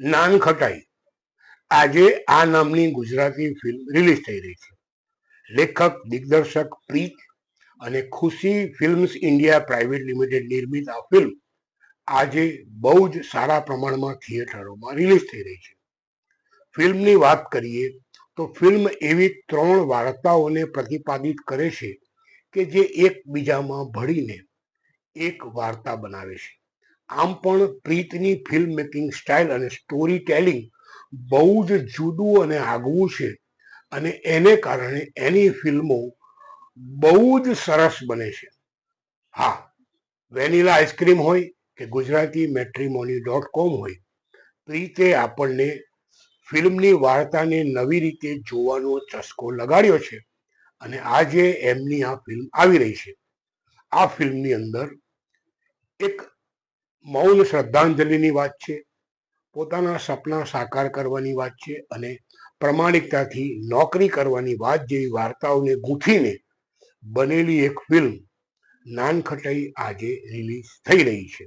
નાનખટાઈ આજે આ નામની ગુજરાતી ફિલ્મ રિલીઝ થઈ રહી છે. લેખક, દિગ્દર્શક, પ્રીત અને ખુશી ફિલ્મ્સ ઇન્ડિયા પ્રાઇવેટ લિમિટેડ નિર્મિત આ ફિલ્મ આજે બહુ જ સારા પ્રમાણમાં થિયેટરોમાં રિલીઝ થઈ રહી છે. ફિલ્મની વાત કરીએ તો ફિલ્મ એવી ત્રણ વાર્તાઓને પ્રતિપાદિત કરે છે કે જે એકબીજામાં ભળીને એક વાર્તા બનાવે છે. આમ પણ પ્રીતની ફિલ્મ મેકિંગ સ્ટાઇલ અને સ્ટોરી ટેલિંગ બહુ જ જુદું અને આગવું છે. અને એને કારણે એની ફિલ્મો બહુ જ સરસ બને છે. હા, વેનિલા આઈસ્ક્રીમ હોય કે ગુજરાતી મેટ્રીમોની ડોટ કોમ હોય, પ્રીતે આપણને ફિલ્મની વાર્તાને નવી રીતે જોવાનો ચસ્કો લગાડ્યો છે અને આજે એમની આ ફિલ્મ આવી રહી છે. આ ફિલ્મની અંદર એક મૌન શ્રદ્ધાંજલિની વાત છે, પોતાના સપના સાકાર કરવાની વાત છે અને પ્રમાણિકતાથી નોકરી કરવાની વાત જેવી વાર્તાઓને ગૂંથીને બનેલી એક ફિલ્મ નાનખટાઈ આજે રિલીઝ થઈ રહી છે.